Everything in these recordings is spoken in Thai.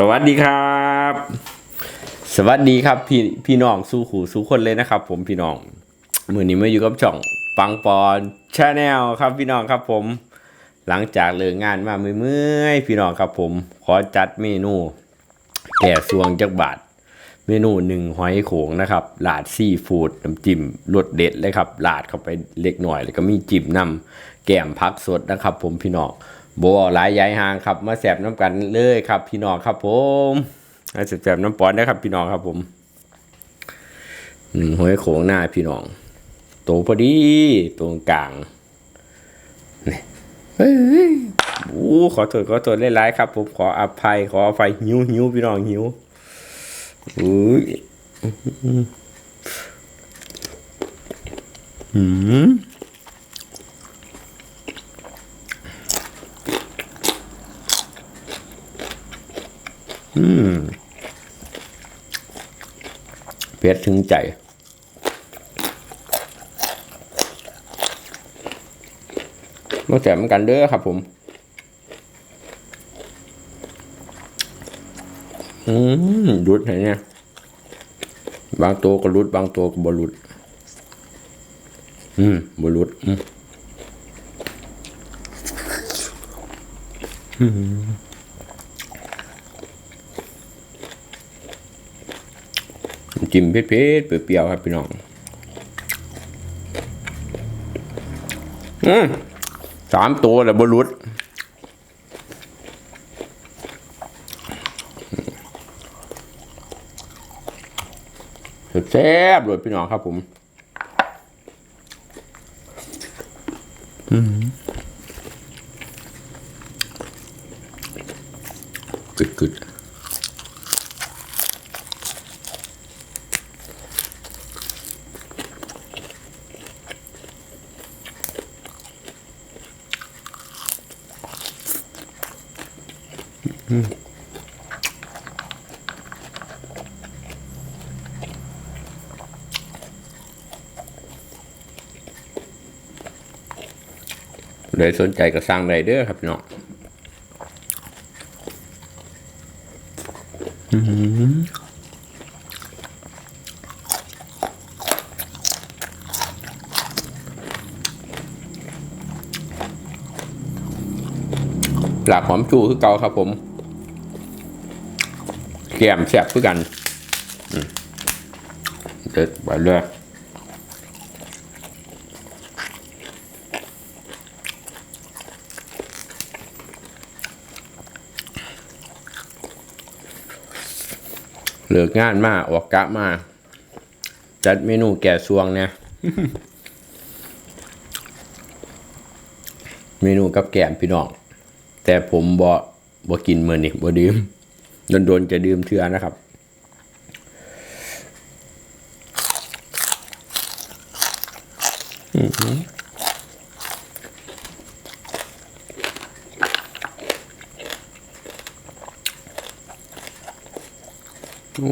สวัสดีครับ สวัสดีครับพี่พี่น้องสู้ขู่สู้คนเลยนะครับ ผมพี่น้องมือนี้มาอยู่กับช่องปังปอนชาแนลครับพี่น้องครับผม หลังจากเลิกงานมาเมื่อยๆพี่น้องครับผม ขอจัดเมนูแก่สวงจักบาท เมนูหนึ่งหอยโขงนะครับลาดซีฟู้ดน้ำจิ้มรสเด็ดเลยครับลาดเข้าไปเล็กหน่อย แล้วก็มีจิ้มนำแก้มพักสดนะครับ ผมพี่น้อง บเอาหลายยายหางครับ มาแสบน้ำกันเลยครับ พี่น้องครับ ผมมาแสบน้ำปอนนะครับ พี่น้องครับผมหนึ่งหอยโขงหน้าพี่น้องโตพอดีตรงกลางนี่เฮ้ยโอ้ขอโทษขอโทษหลายๆครับ ผมขออภัยขออภัยหิวหิวพี่น้องหิวอุ้ยอืม อืมเผ็ดถึงใจ มาแสบเหมือนกันเด้อครับผม อืมรุดไหนเนี่ย บางตัวก็รุด บางตัวก็บรุด อืมบรุด อืม อืม จิ้มเผ็ดๆเปรี้ยวๆครับพี่น้องอืมสามตัวแล้วบรุดแซ่บเลยพี่น้องครับผมกึดกึด เลยสนใจก็สั่งได้เด้อครับพี่น้องหลักหอมชูคือเก่าครับผม แก้มแซ่บคือกัน เด็ดไปเลย เลิกงานมาออกกะมา จัดเมนูแก่ซวงเนี่ยเมนูกับแกมพี่น้อง แต่ผมบ่บ่กินเมื่อนี่บ่ดื่มโดนๆจะดื่มเทื่อนะครับ โ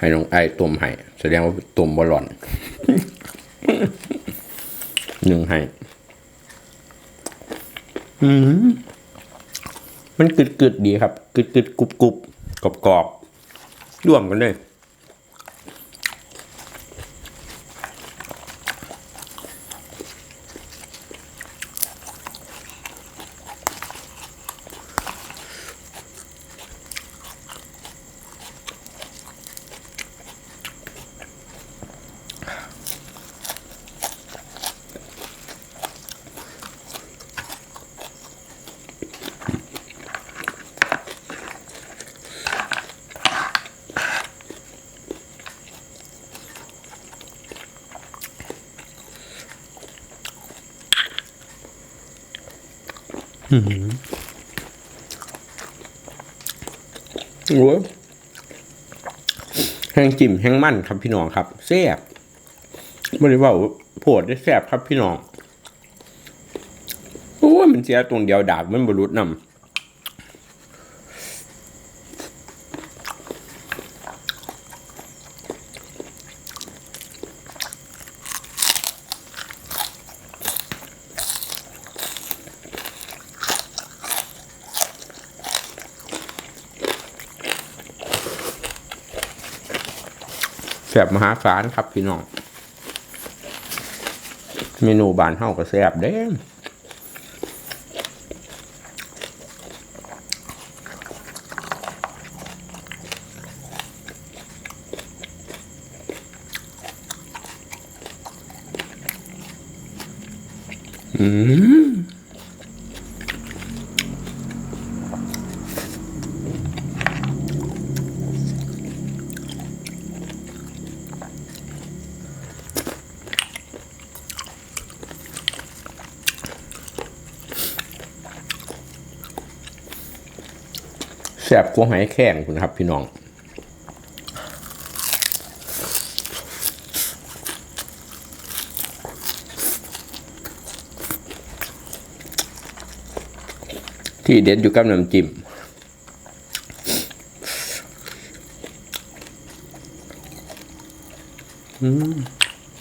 ให้น้องไอ้ต้มให้แสดงว่าต้มบอลอนหนึ่งให้อืมมันกึดกึดดีครับกึดกึดกรุบกรุบกรอบกรอบร่วมกันเลย โอ้ยแห้งจิ้มแห้งมันครับพี่น้องครับแซ่บไม่ได้ว่าโผดได้แซ่บครับพี่น้องโอ้ยมันเสียตรงเดียวดากมันบรุษนำ หาศาลครับพี่น้อง เมนูบานเฮาก็แสบเด้อืม แสบกว่าหอยแข้งคุณครับพี่น้องที่เด็ดอยู่กับน้ำจิ้ม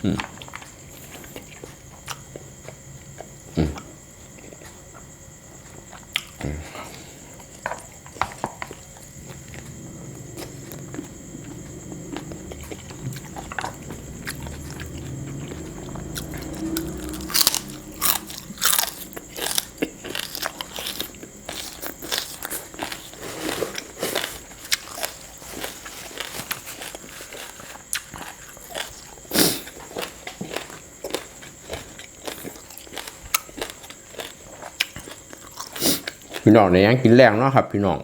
พี่ น้องในยังกินแรงเนาะครับ พี่น้อง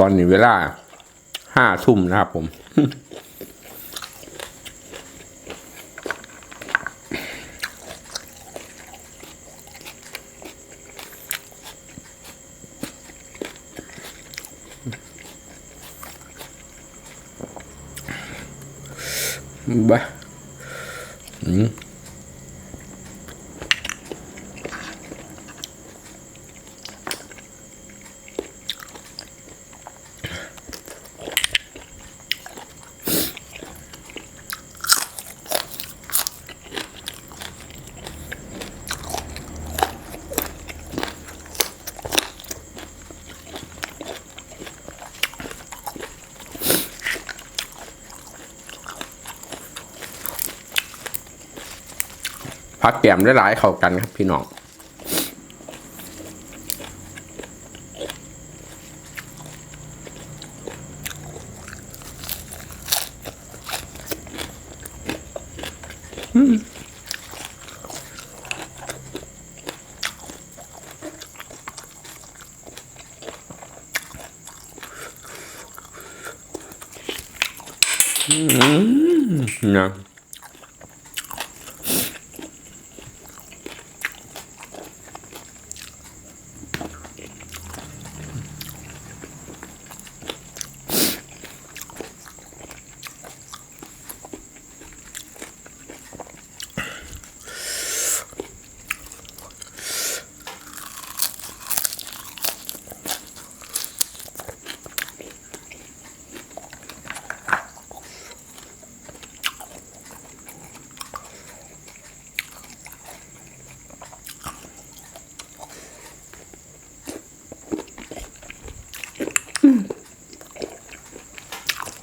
ตอนนี้เวลาห้าทุ่มนะครับผม บ้ พักแกมได้หลายเข้ากันครับพี่น้อง อืมนะ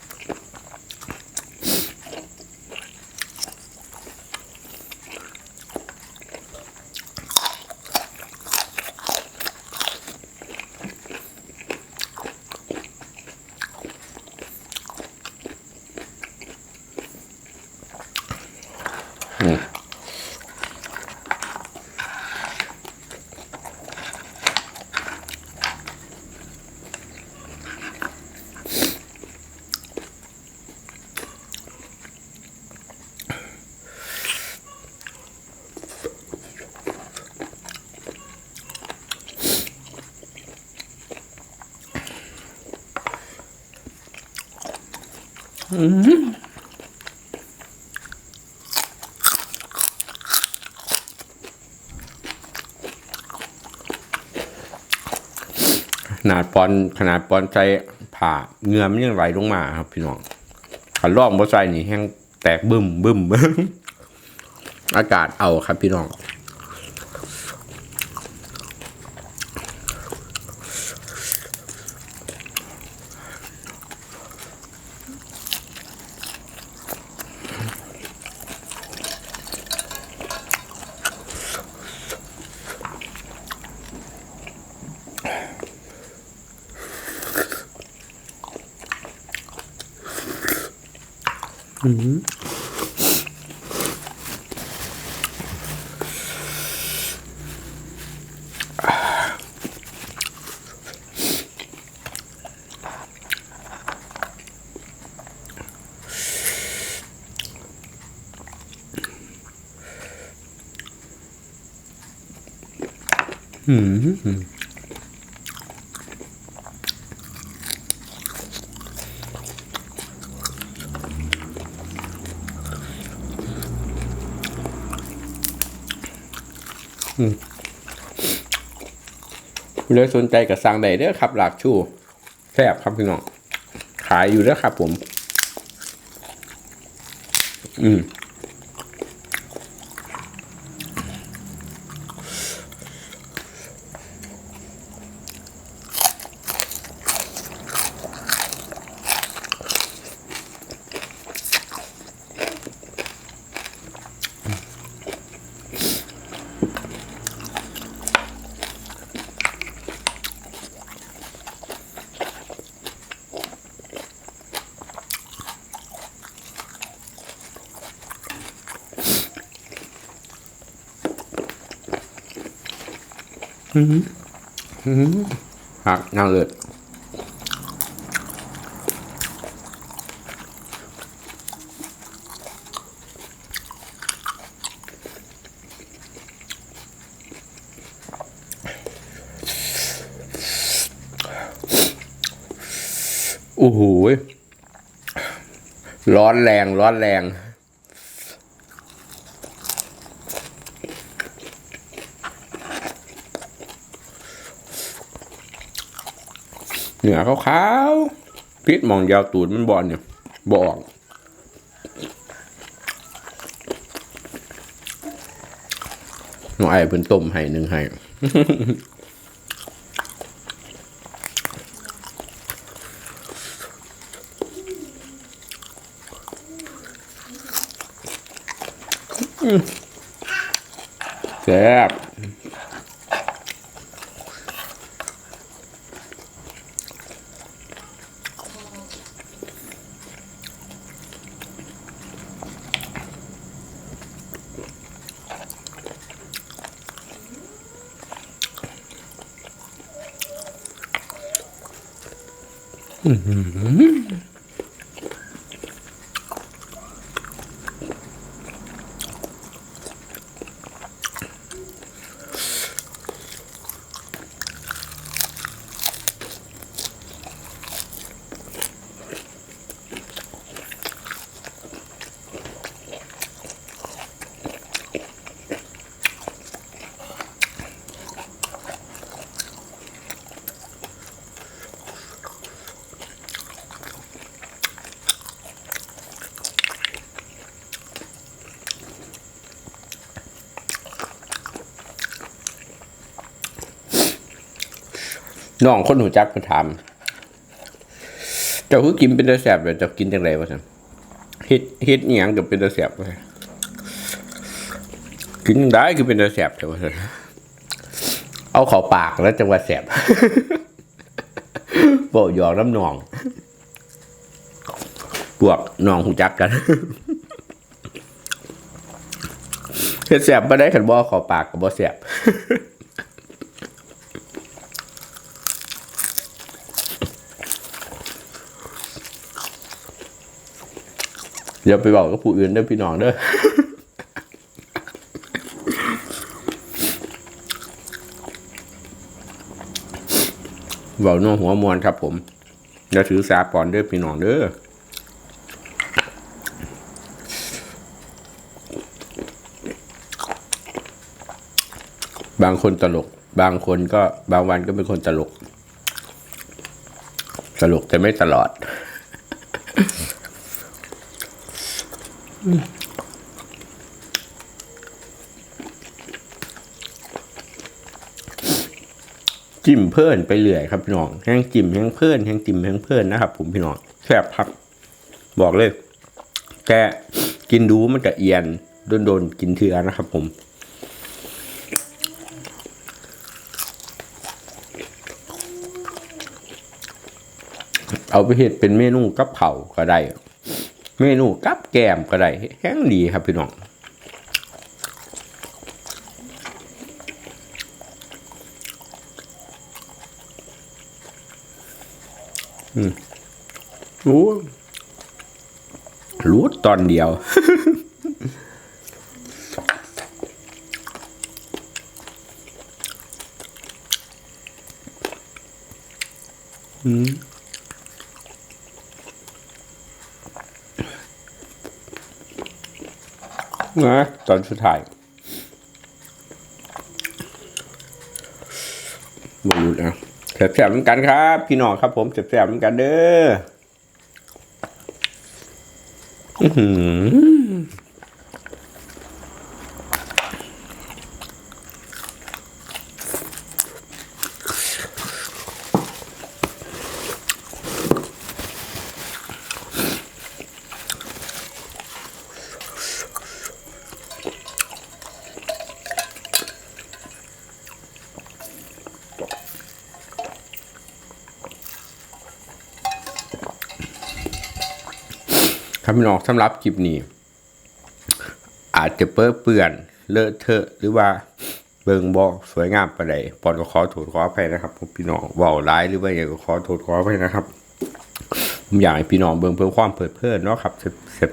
อ ขนาดปอนขนาดปอนใจผ่าเงือมันยังไหลลงมาครับ พี่น้องขันล่องบ่ใส่นี่แห้งแตกบึ้มบึ้มบึ้มอากาศเอาครับพี่น้อง 음. 음. 음. เลยสนใจกับสั่งได้เด้อครับ หลากชูแซ่บครับพี่น้อง ขายอยู่แล้วครับผม อืม หักนางเลือดโอ้โหร้อนแรง ร้อนแรง เหนือขาวๆพิษมองยาวตูดมันบอลเนี่ยบออกน้องไอ้เป็นต้มให้หนึ่งให้แซ่บ 嗯。 น้องคนหูจักมาถาม เจ้าคือกินเป็นตาแสบเลยเจ้ากินจังไรวะท่นเฮ็ดเฮ็ดอีหยังกับเป็นตาแสบวะซั่นกินได้คือเป็นตาแสบแต่ว่าซั่นเอาเข้าปากแล้วจังว่าแสบบอกหยอกน้ำนองพวกนองหูจักกันเฮ็ดแสบบ่ได้ขันบ่เข้าปากก็บ่แสบ อย่าไปบอกกับผู้อื่นด้วยพี่น้องเด้อเบาโน่หัวมวนครับผมอย่าถือสาปอนเด้อพี่น้องเด้อางคนตลก บางคนก็บางวันก็เป็นคนตลก ตลกแต่ไม่ตลอด จิ้มเพิ่นไปเรื่อยครับพี่น้องแห้งจิ้มแห้งเพิ่นแห้งจิ้มแห้งเพิ่นนะครับ ผมพี่น้องแซ่บครับ บอกเลยแกกินดูมันกะเอียนโดนโดนๆกินเถือนะครับ ผมเอาไปเห็ดเป็นเมนูกับเผาก็ได้ เมนูกับแกมก็ได้แห้งดีครับพี่น้องรู้รู้ตอนเดียวอืม นะตอนสุดท้ายบรู้นะแสบๆเหมือนกันครับ พี่น้องครับ ผมแสบๆเหมือนกันเด้ออือหือ ครับพี่น้องสำหรับคลิปนี้ อาจจะเปื้อเปื่อนเลอะเทอะหรือว่าเบิงบอกสวยงามประใดปอนก็ขอโทษขออภัยนะครับพี่น้องเว่าร้ายหรือว่าอย่างก็ขอโทษขออภัยนะครับผมอยากให้พี่น้องเบิ่งเพื่อความเพลิดเพลินเนาะครับ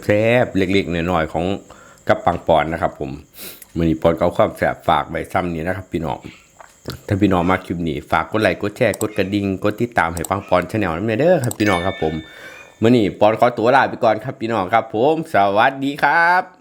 แซ่บๆเล็กๆน้อยๆของกับปังปอนนะครับ ผมมือนี้ปอนก็เอาความแสบฝากใบซ้ำนี้นะครับ พี่น้องถ้าพี่น้องมาคลิปนี้ฝากกดไลค์กดแชร์กดกระดิ่งกดติดตามให้ปังปอนชาแนลนั่นเด้อครับพี่น้องครับผม มื่อนี้ปอนขอตัวลาไปก่อนครับพี่น้องครับ ผม สวัสดีครับ